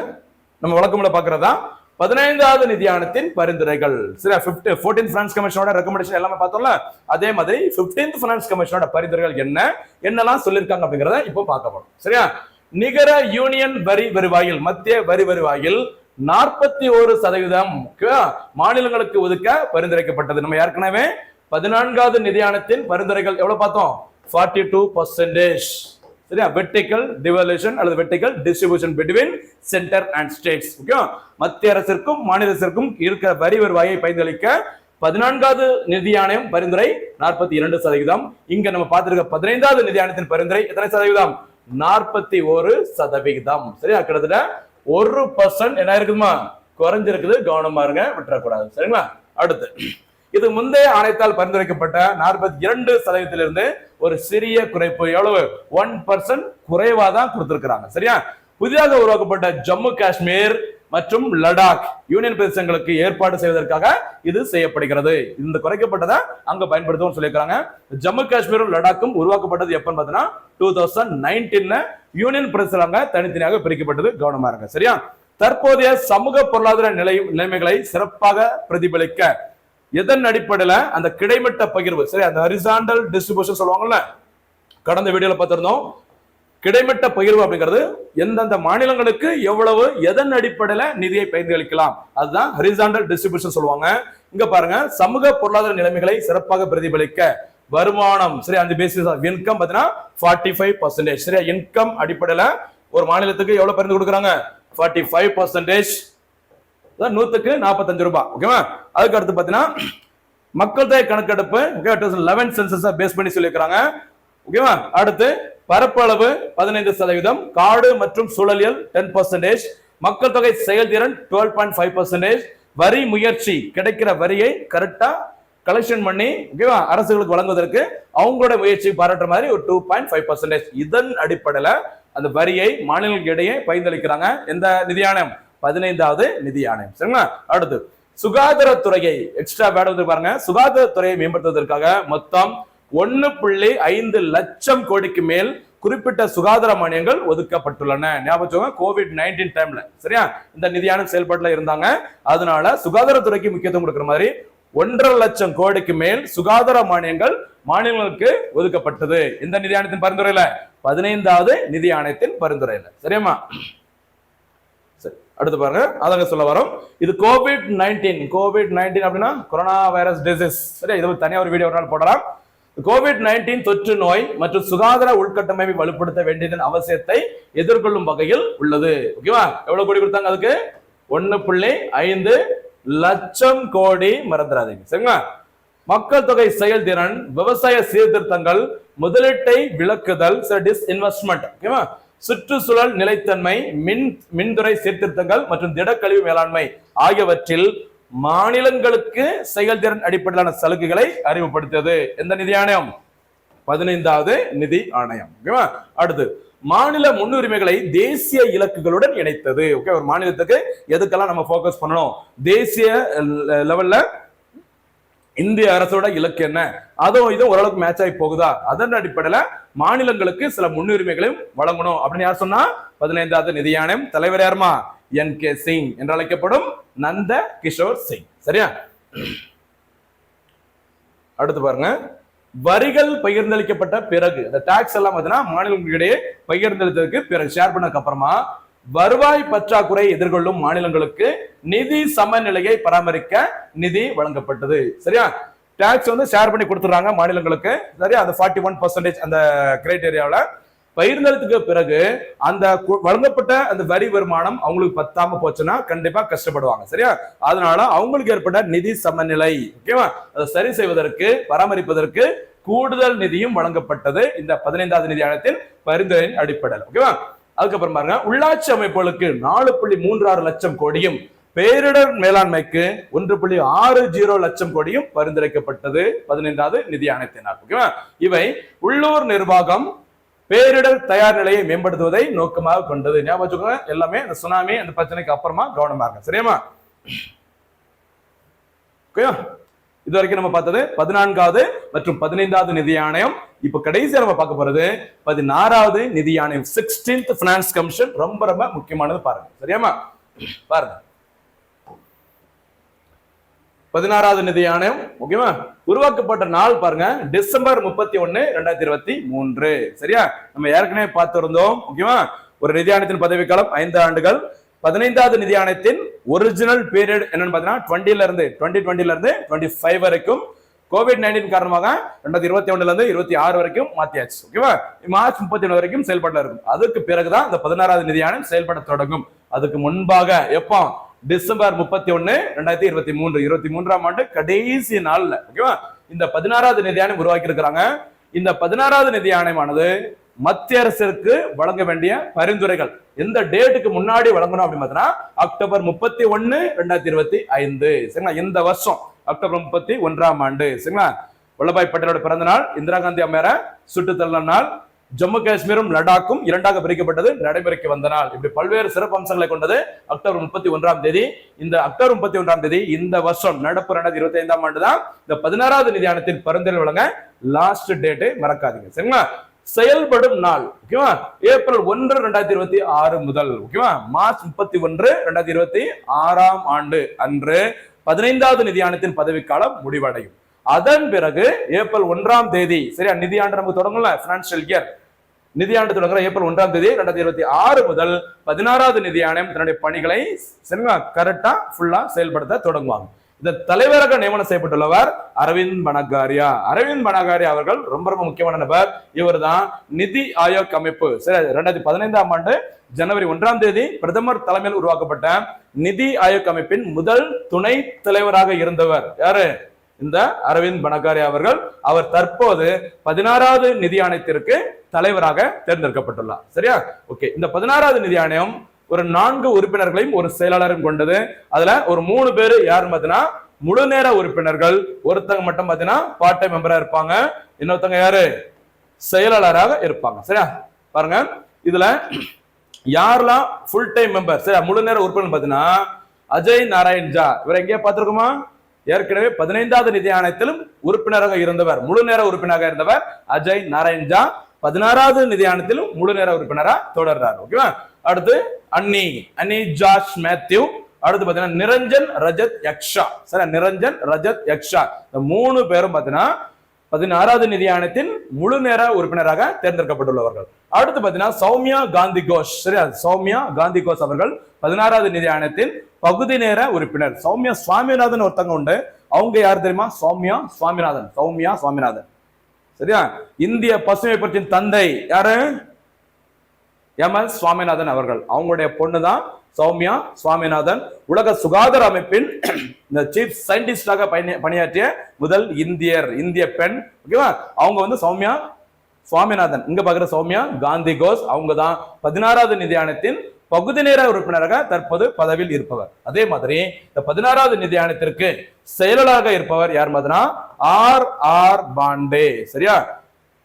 நம்ம வழக்கமுள்ள பாக்குறதா? பதினைந்தாவது நிதியானத்தின் பரிந்துரைகள். சரியா பிப்டி ஃபோர்டீன் ஃபினான்ஸ் கமிஷனோட ரெக்கமெண்டேஷன் எல்லாமே பார்த்தோம்ல? அதே மாதிரி 15th ஃபினான்ஸ் கமிஷனோட பரிந்துரைகள் என்ன? என்னெல்லாம் சொல்லியிருக்காங்க அப்படிங்கிறத இப்போ பார்க்க போறோம். சரியா? நிகர யூனியன் வரி வருவாயில் மத்திய வரி வருவாயில் நாற்பத்தி ஒரு சதவீதம் மாநிலங்களுக்கு ஒதுக்க பரிந்துரைக்கப்பட்டது. நம்ம ஏற்கனவே பதினான்காவது நிதியானத்தின் பரிந்துரைகள் எவ்வளவு பார்த்தோம்? ஃபார்ட்டி டூ பர்சன்டேஜ் சரியா? வெர்டிக்கல் டிவல்யூஷன் அல்லது vertical distribution between centre and states okay மத்திய அரசிற்கும் மாநில அரசிற்கும் இருக்கிற வரி வருவாயை பயந்தளிக்க பதினான்காவது நிதி ஆணையம் பரிந்துரை நாற்பத்தி இரண்டு சதவீதம். இங்க நம்ம பார்த்திருக்க பதினைந்தாவது நிதி ஆணையத்தின் பரிந்துரை எத்தனை சதவீதம்? நாற்பத்தி ஒரு சதவிகிதம் சரியா? கிட்டத்தட்ட ஒரு பர்சன்ட் என்ன இருக்குமா குறைஞ்சிருக்குது. கவனமா இருங்க. விட்டுறக்கூடாது. சரிங்களா? அடுத்து. இது முந்தைய ஆணையத்தால் பரிந்துரைக்கப்பட்ட நாற்பத்தி இரண்டு சதவீதத்திலிருந்து ஒரு சிறிய குறைப்பு எவ்வளவு? ஒன் பர்சன்ட் குறைவா தான் கொடுத்திருக்கிறாங்க. சரியா? புதிதாக உருவாக்கப்பட்ட ஜம்மு காஷ்மீர் மற்றும் லடாக் யூனியன் பிரதேசங்களுக்கு ஏற்பாடு செய்வதற்காக இது செய்யப்படுகிறது. இந்த குறைக்கப்பட்டதை அங்க பயன்படுத்துவோம் சொல்லியிருக்காங்க ஜம்மு காஷ்மீரும் லடாக்கும் உருவாக்கப்பட்டது எப்பன்னு பார்த்தீங்கன்னா டூ தௌசண்ட் நைன்டீன்ல யூனியன் பிரதேசங்க தனித்தனியாக பிரிக்கப்பட்டது. கவனமா இருங்க. சரியா? தற்போதைய சமூக பொருளாதார நிலை நிலைமைகளை சிறப்பாக பிரதிபலிக்க எதன் அடிப்படையில்? அந்த கிடைமட்ட பகிர்வு. சரி அந்த ஹரிசாண்டல் டிஸ்ட்ரிபியூஷன் சொல்லுவாங்கல்ல? கடந்த வீடியோல பார்த்துருந்தோம். கிடைமட்ட பகிர்வு அப்படிங்கிறது எந்தெந்த மாநிலங்களுக்கு எவ்வளவு எதன் அடிப்படையில் நிதியை பகிர்ந்தளிக்கலாம். அதுதான் ஹரிசாண்டல் டிஸ்ட்ரிபியூஷன் சொல்லுவாங்க. இங்க பாருங்க சமூக பொருளாதார நிலைமைகளை சிறப்பாக பிரதிபலிக்க வருமானம். சரி அந்த பேசிஸ் ஆஃப் இன்கம் பார்த்தீங்கன்னா ஃபார்ட்டி ஃபைவ் பர்சன்டேஜ் சரியா இன்கம் அடிப்படையில் ஒரு மாநிலத்துக்கு எவ்வளவு பகிர்ந்து கொடுக்குறாங்க? ஃபார்ட்டி ஃபைவ் பர்சன்டேஜ் நூத்துக்கு நாற்பத்தஞ்சு ரூபாய் ஓகேவா அதுக்கு அடுத்து பார்த்தீங்கன்னா மக்கள் தொகை கணக்கெடுப்பு okay two eleven census base பண்ணி சொல்லியிருக்கிறாங்க. ஓகேவா அடுத்து பரப்பளவு பதினைந்து சதவீதம் காடு மற்றும் சூழலியல் டென் பர்சன்டேஜ் மக்கள் தொகை செயல்திறன் டுவெல் பாயிண்ட் ஃபைவ் பர்சன்டேஜ் வரி முயற்சி கிடைக்கிற வரியை கரெக்டா கலெக்ஷன் பண்ணி ஓகேவா அரசுகளுக்கு வழங்குவதற்கு அவங்களோட முயற்சி பாராட்டுற மாதிரி ஒரு டூ பாயிண்ட் ஃபைவ் பர்சன்டேஜ் இதன் அடிப்படையில் அந்த வரியை மாநிலங்களுக்கு இடையே பகிர்ந்தளிக்கிறாங்க. எந்த நிதியானம் பதினைந்தாவது நிதி ஆணையம். சரிங்களா? அடுத்து சுகாதாரத்துறையை எக்ஸ்ட்ரா வேர்டு வந்து பாருங்க. சுகாதாரத்துறையை மேம்படுத்துவதற்காக மொத்தம் ஒன்னு புள்ளி ஐந்து லட்சம் கோடிக்கு மேல் குறிப்பிட்ட சுகாதார மானியங்கள் ஒதுக்கப்பட்டுள்ளன. ஞாபகம் கோவிட் நைன்டீன் டைம்ல சரியா? இந்த நிதியான செயல்பாட்டுல இருந்தாங்க. அதனால சுகாதாரத்துறைக்கு முக்கியத்துவம் கொடுக்குற மாதிரி ஒன்றரை லட்சம் கோடிக்கு மேல் சுகாதார மானியங்கள் மாநிலங்களுக்கு ஒதுக்கப்பட்டது. இந்த நிதி ஆணையத்தின் பரிந்துரையில பதினைந்தாவது நிதி ஆணையத்தின் பரிந்துரையில. சரியாமா அடுத்து பாருங்க அதாங்க சொல்ல வரோம். இது கோவிட் நைன்டீன் கோவிட் நைன்டீன் அப்படின்னா கொரோனா வைரஸ் டிசீஸ் சரியா? இது தனியாக ஒரு வீடியோ ஒரு நாள் போடலாம். கோவிட் நைன்டீன் தொற்று நோய் மற்றும் சுகாதார உள்கட்டமைப்பை வலுப்படுத்த வேண்டியதன் அவசியத்தை எதிர்கொள்ளும் வகையில் உள்ளது. ஓகேவா எவ்வளவு கோடி கொடுத்தாங்க அதுக்கு? ஒண்ணு புள்ளி ஐந்து லட்சம் கோடி மறந்துடாதீங்க. சரிங்களா? மக்கள் தொகை செயல்திறன் விவசாய சீர்திருத்தங்கள் முதலீட்டை விளக்குதல் டிஸ்இன்வெஸ்ட்மெண்ட் ஓகேவா சுற்றுச்சூழல் நிலைத்தன்மை மின் மின்துறை சீர்திருத்தங்கள் மற்றும் திடக்கழிவு மேலாண்மை ஆகியவற்றில் மாநிலங்களுக்கு செயல்திறன் அடிப்படையிலான சலுகைகளை அறிமுகப்படுத்தியது. எந்த நிதி ஆணையம்? பதினைந்தாவது நிதி ஆணையம். ஓகேவா? அடுத்து மாநில முன்னுரிமைகளை தேசிய இலக்குகளுடன் இணைத்தது. ஓகே ஒரு மாநிலத்துக்கு எதுக்கெல்லாம் நம்ம ஃபோக்கஸ் பண்ணணும்? தேசிய லெவல்ல இந்திய அரசோட இலக்கு என்ன? அதுவும் இதுவும் ஓரளவுக்கு மேட்ச் ஆகி போகுதா? அதன் அடிப்படையில மாநிலங்களுக்கு சில முன்னுரிமைகளையும் வழங்கணும். அப்படின்னு யார் சொன்னா? பதினைந்தாவது நிதி ஆணையம் தலைவர் யாருமா? என் கே சிங் என்று அழைக்கப்படும் நந்த கிஷோர் சிங். சரியா? அடுத்து பாருங்க. வரிகள் பகிர்ந்தளிக்கப்பட்ட பிறகு அந்த டாக்ஸ் எல்லாம் பார்த்தீங்கன்னா மாநிலங்களிடையே பகிர்ந்தளித்ததுக்கு பிறகு ஷேர் பண்ணதுக்கு அப்புறமா வருவாய் பற்றாக்குறை எதிர்கொள்ளும் மாநிலங்களுக்கு நிதி சமநிலையை பராமரிக்க நிதி வழங்கப்பட்டது. சரியா? டாக்ஸ் வந்து ஷேர் பண்ணி கொடுத்துறாங்க மாநிலங்களுக்கு. சரியா? அந்த ஃபார்ட்டி ஒன் பர்சன்டேஜ் அந்த கிரைட்டேரியாவில் பகிர்ந்தளித்துக்கு பிறகு அந்த வழங்கப்பட்ட அந்த வரி வருமானம் அவங்களுக்கு பத்தாம போச்சுன்னா கண்டிப்பா கஷ்டப்படுவாங்க. சரியா? அதனால அவங்களுக்கு ஏற்பட்ட நிதி சமநிலை. ஓகேவா அதை சரி செய்வதற்கு பராமரிப்பதற்கு கூடுதல் நிதியும் வழங்கப்பட்டது இந்த பதினைந்தாவது நிதி ஆணையத்தின் பரிந்துரையின் அடிப்படையில். ஓகேவா அதுக்கப்புறம் பாருங்க உள்ளாட்சி அமைப்புகளுக்கு நாலு புள்ளி மூன்று ஆறு லட்சம் கோடியும் பேரிடர் மேலாண்மைக்கு ஒன்று புள்ளி ஆறு ஜீரோ லட்சம் கோடியும் பரிந்துரைக்கப்பட்டது. பதினைந்தாவது நிதி ஆணையத்தினால் ஓகேவா? இவை உள்ளூர் நிர்வாகம் பேரிடர் தயார் நிலையை மேம்படுத்துவதை நோக்கமாக கொண்டது. ஞாபகம் எல்லாமே அந்த சுனாமி அந்த பிரச்சனைக்கு அப்புறமா கவனமா இருக்கும் சரியாமா ஓகேவா? இது வரைக்கும் நம்ம பார்த்தது பதினான்காவது மற்றும் பதினைந்தாவது நிதி ஆணையம். இப்ப கடைசியா நம்ம பார்க்க போறது பதினாறாவது நிதி ஆணையம். சிக்ஸ்டீன்த் பினான்ஸ் கமிஷன் ரொம்ப ரொம்ப முக்கியமானது பாருங்க. சரியாமா பாருங்க. பதினாறாவது நிதி ஆணையம் ஓகேவா? உருவாக்கப்பட்ட நாள் பாருங்க. டிசம்பர் முப்பத்தி ஒன்னு ரெண்டாயிரத்தி இருபத்தி மூன்று. சரியா? நம்ம ஏற்கனவே பார்த்திருந்தோம் ஓகேவா? ஒரு நிதி ஆணையத்தின் பதவிக்காலம் ஐந்து ஆண்டுகள். பதினைந்தாவது நிதி ஆணையத்தின் ஒரிஜினல் பீரியட் என்னன்னு பார்த்தீங்கன்னா டுவெண்ட்டில இருந்து டுவெண்ட்டி டுவெண்ட்டில இருந்து டுவெண்ட்டி ஃபைவ் வரைக்கும் கோவிட் நைன்டீன் காரணமாக ரெண்டாயிரத்தி இருபத்தி ஒண்ணுல இருந்து இருபத்தி ஆறு வரைக்கும் மாத்தியாச்சு. ஓகேவா மார்ச் முப்பத்தி ஒன்று வரைக்கும் செயல்பட இருக்கும். அதுக்கு பிறகுதான் இந்த பதினாறாவது நிதி ஆணையம் செயல்பட தொடங்கும். அதுக்கு முன்பாக எப்போ? டிசம்பர் முப்பத்தி ஒன்னு ரெண்டாயிரத்தி இருபத்தி மூன்று இருபத்தி மூன்றாம் ஆண்டு கடைசி நாள்ல. ஓகேவா இந்த பதினாறாவது நிதி ஆணையம் உருவாக்கி இருக்கிறாங்க இந்த பதினாறாவது நிதி ஆணையமானது மத்திய அரசிற்கு வழங்க வேண்டிய பரிந்துரைகள். எந்த டேட்டுக்கு முன்னாடி வழங்கணும் அப்படின்னு பார்த்தீங்கன்னா அக்டோபர் முப்பத்தி ஒன்னு ரெண்டாயிரத்தி இருபத்தி ஐந்து. சரிங்களா? இந்த வருஷம் அக்டோபர் முப்பத்தி ஒன்றாம் ஆண்டு. சரிங்களா? வல்லபாய் பட்டேலோட பிறந்த நாள் இந்திரா காந்தி அம்மையார சுட்டுத்தள்ள நாள் ஜம்மு காஷ்மீரும் லடாக்கும் இரண்டாக பிரிக்கப்பட்டது நடைமுறைக்கு வந்த நாள். இப்படி பல்வேறு சிறப்பு அம்சங்களை கொண்டது அக்டோபர் முப்பத்தி ஒன்றாம் தேதி. இந்த அக்டோபர் முப்பத்தி ஒன்றாம் தேதி இந்த வருஷம் நடப்பு ரெண்டாயிரத்தி இருபத்தி ஐந்தாம் ஆண்டு தான் இந்த பதினாறாவது நிதி ஆணையத்தின் பரிந்துரை வழங்க லாஸ்ட் டேட்டு மறக்காதீங்க. சரிங்களா? செயல்படும் நாள். ஓகேவா ஏப்ரல் ஒன்று ரெண்டாயிரத்தி இருபத்தி ஆறு முதல். ஓகேவா மார்ச் முப்பத்தி ஒன்று ரெண்டாயிரத்தி இருபத்தி ஆறாம் ஆண்டு அன்று பதினைந்தாவது நிதி ஆணையத்தின் பதவிக்காலம் முடிவடையும். அதன் பிறகு ஏப்ரல் ஒன்றாம் தேதி சரியா? நிதியாண்டு நமக்கு தொடங்கல பினான்சியல் இயர் நிதியாண்டு தொடங்குற ஏப்ரல் ஒன்றாம் தேதி ரெண்டாயிரத்தி இருபத்தி ஆறு முதல் பதினாறாவது நிதி ஆணையம் தன்னுடைய பணிகளை சரிங்களா? கரெக்டா ஃபுல்லா செயல்படுத்த தொடங்குவாங்க. இந்த தலைவராக நியமனம் செய்யப்பட்டுள்ளவர் அரவிந்த் பனகாரியா. அரவிந்த் பனகாரியா அவர்கள் ரொம்ப ரொம்ப முக்கியமான நபர். இவர் தான் நிதி ஆயோக் அமைப்பு. சரி ரெண்டாயிரத்தி பதினைந்தாம் ஆண்டு ஜனவரி ஒன்றாம் தேதி பிரதமர் தலைமையில் உருவாக்கப்பட்ட நிதி ஆயோக் அமைப்பின் முதல் துணை தலைவராக இருந்தவர். யாரு? இந்த அரவிந்த் பனகாரியா அவர்கள். அவர் தற்போது பதினாறாவது நிதி ஆணையத்திற்கு தலைவராக தேர்ந்தெடுக்கப்பட்டுள்ளார். சரியா? ஓகே. இந்த பதினாறாவது நிதி ஆணையம் ஒரு நான்கு உறுப்பினர்களையும் ஒரு செயலாளரும் கொண்டது. அதுல ஒரு மூணு பேர் யாருன்னு பார்த்தீங்கன்னா முழு நேர உறுப்பினர்கள். ஒருத்தங்க மட்டும் பார்த்தீங்கன்னா பார்ட் டைம் மெம்பரா இருப்பாங்க. இன்னொருத்தங்க யாரு? செயலாளராக இருப்பாங்க. சரியா? பாருங்க. இதுல யாரெல்லாம் ஃபுல் டைம் மெம்பர் சரியா? முழு நேர உறுப்பினர் பார்த்தீங்கன்னா அஜய் நாராயண் ஜா. இவர் எங்கேயா பார்த்திருக்குமா? ஏற்கனவே பதினைந்தாவது நிதி ஆணையத்திலும் உறுப்பினராக இருந்தவர். முழு நேர உறுப்பினராக இருந்தவர் அஜய் நாராயண் ஜா. பதினாறாவது நிதி ஆணையத்திலும் முழு நேர உறுப்பினராக தொடர்றார். ஓகேவா? அடுத்து அன்னி அன்னி ஜார்ஜ் மேத்யூ. அடுத்து பாத்தீங்கன்னா நிரஞ்சன் ரஜத் யக்ஷா. சரி நிரஞ்சன் ரஜத் யக்ஷா. இந்த மூணு பேரும் பாத்தீங்கன்னா பதினாறாவது நிதி ஆணையத்தின் முழு நேர உறுப்பினராக தேர்ந்தெடுக்கப்பட்டுள்ளவர்கள். அடுத்து பாத்தீங்கன்னா சௌமியா காந்தி கோஷ். சரியா? சௌமியா காந்தி கோஷ் அவர்கள் பதினாறாவது நிதி ஆணையத்தின் பகுதி நேர உறுப்பினர். சௌமியா சுவாமிநாதன் ஒருத்தங்க உண்டு. அவங்க யார் தெரியுமா? சௌமியா சுவாமிநாதன். சௌமியா சுவாமிநாதன். சரியா? இந்திய பசுமை புரட்சியின் தந்தை யாரு? எம் எஸ் சுவாமிநாதன் அவர்கள். அவங்களுடைய பொண்ணு தான் சௌமியா சுவாமிநாதன். உலக சுகாதார அமைப்பின் [clears throat] இந்த சீஃப் சயின்டிஸ்டாக பணி பணியாற்றிய முதல் இந்தியர் இந்திய பெண். ஓகேவா அவங்க வந்து சௌமியா சுவாமிநாதன். இங்க பாக்குற சௌமியா காந்தி கோஸ் அவங்க தான் பதினாறாவது நிதி ஆணையத்தின் பகுதி நேர உறுப்பினராக தற்போது பதவியில் இருப்பவர். அதே மாதிரி இந்த பதினாறாவது நிதி ஆணையத்திற்கு செயலாளராக இருப்பவர் யார் மாதிரினா? R R Pandey. சரியா?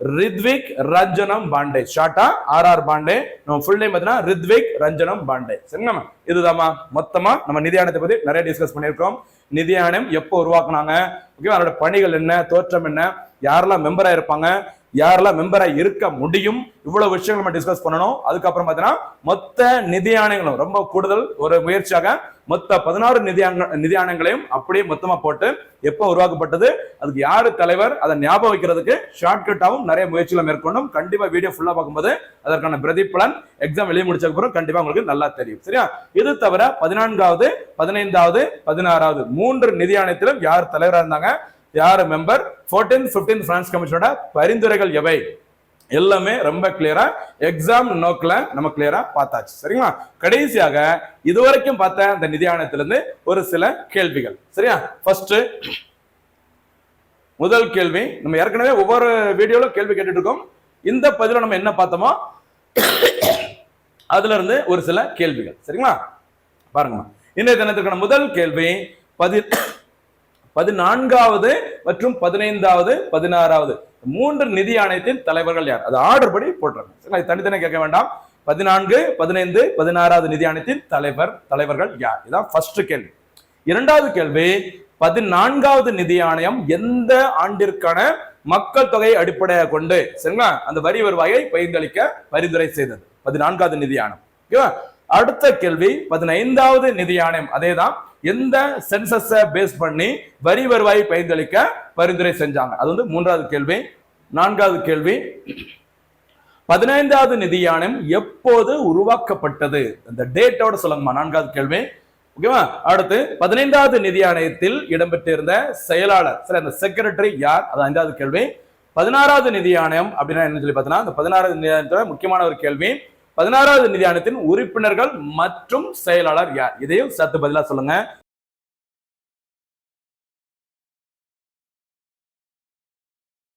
ரித்விக் ரஞ்சனம் பாண்டே. ஷார்ட்டா ஆர் ஆர் பாண்டே. நம்ம ஃபுல் நேம் பார்த்தீங்கன்னா ரித்விக் ரஞ்சனம் பாண்டே. சரிங்களா இதுதாம்மா. மொத்தமா நம்ம நிதியானத்தை பத்தி நிறைய டிஸ்கஸ் பண்ணியிருக்கோம் நிதி ஆணையம் எப்போ உருவாக்குனாங்க? ஓகேவா அதோட பணிகள் என்ன? தோற்றம் என்ன? யாரெல்லாம் மெம்பராக இருப்பாங்க யாரெல்லாம் மெம்பரா இருக்க முடியும்? இவ்வளவு விஷயங்கள் நம்ம டிஸ்கஸ் பண்ணணும். அதுக்கப்புறம் பார்த்தீங்கன்னா மொத்த நிதி ஆணையங்களும் ரொம்ப கூடுதல் ஒரு முயற்சியாக மொத்த பதினாறு நிதி ஆண- நிதி ஆணையங்களையும் அப்படியே மொத்தமா போட்டு எப்போ உருவாக்கப்பட்டது அதுக்கு யாரு தலைவர் அதை ஞாபகம் வைக்கிறதுக்கு ஷார்ட்கட்டாகவும் நிறைய முயற்சிகளை மேற்கொண்டும். கண்டிப்பா வீடியோ ஃபுல்லா பார்க்கும்போது அதற்கான பிரதிபலன் எக்ஸாம் வெளியே முடிச்சதுக்கு அப்புறம் கண்டிப்பா உங்களுக்கு நல்லா தெரியும். சரியா? இது தவிர பதினான்காவது பதினைந்தாவது பதினாறாவது மூன்று நிதி ஆணையத்திலும் யார் தலைவரா இருந்தாங்க? யார் மெம்பர் 14th 15th பிரான்ஸ் கமிஷனோட பரிந்துரைகள் எவை? எல்லாமே ரொம்ப கிளியரா எக்ஸாம் நோக்கில் நம்ம கிளியரா பார்த்தாச்சு. சரிங்களா? கடைசியாக இதுவரைக்கும் பார்த்த இந்த நிதி ஆணையத்திலிருந்து ஒரு சில கேள்விகள். சரியா? ஃபர்ஸ்ட் முதல் கேள்வி நம்ம ஏற்கனவே ஒவ்வொரு வீடியோல கேள்வி கேட்டுட்டு இருக்கோம் இந்த பதில நம்ம என்ன பார்த்தோமோ அதுல இருந்து ஒரு சில கேள்விகள். சரிங்களா? பாருங்கம்மா. இன்றைய தினத்திற்கான முதல் கேள்வி பதி பதினான்காவது மற்றும் பதினைந்தாவது பதினாறாவது. மூன்று நிதி ஆணையத்தின் தலைவர்கள் யார்? அது ஆர்டர் படி போட்டுறாங்க தனித்தனி கேட்க வேண்டாம். பதினான்கு பதினைந்து பதினாறாவது நிதி ஆணையத்தின் தலைவர் தலைவர்கள் யார்? இதான் ஃபர்ஸ்ட் கேள்வி. இரண்டாவது கேள்வி பதினான்காவது நிதி ஆணையம் எந்த ஆண்டிற்கான மக்கள் தொகையை அடிப்படையாக கொண்டு சரிங்களா? அந்த வரி வருவாயை பகிர்ந்தளிக்க பரிந்துரை செய்தது. பதினான்காவது நிதி ஆணையம். ஓகேவா? அடுத்த கேள்வி பதினைந்தாவது நிதி ஆணையம் அதேதான். எந்த சென்சஸ பேஸ் பண்ணி வரி வருவாயை பகிர்ந்தளிக்க பரிந்துரை செஞ்சாங்க? அது வந்து மூன்றாவது கேள்வி. நான்காவது கேள்வி. பதினைந்தாவது நிதி ஆணையம் எப்போது உருவாக்கப்பட்டது? அந்த டேட்டோட சொல்லுங்கம்மா நான்காவது கேள்வி. ஓகேவா அடுத்து பதினைந்தாவது நிதி ஆணையத்தில் இடம்பெற்றிருந்த செயலாளர் சரி அந்த செக்ரட்டரி யார்? அது ஐந்தாவது கேள்வி. பதினாறாவது நிதி ஆணையம் அப்படின்னா என்ன சொல்லி பார்த்தீங்கன்னா அந்த பதினாறாவது நிதி ஆணையத்தோட முக்கியமான ஒரு கேள்வி. பதினாறாவது நிதியானத்தின் உறுப்பினர்கள் மற்றும் செயலாளர் யார்? இதையும் சத்து பதிலா சொல்லுங்க.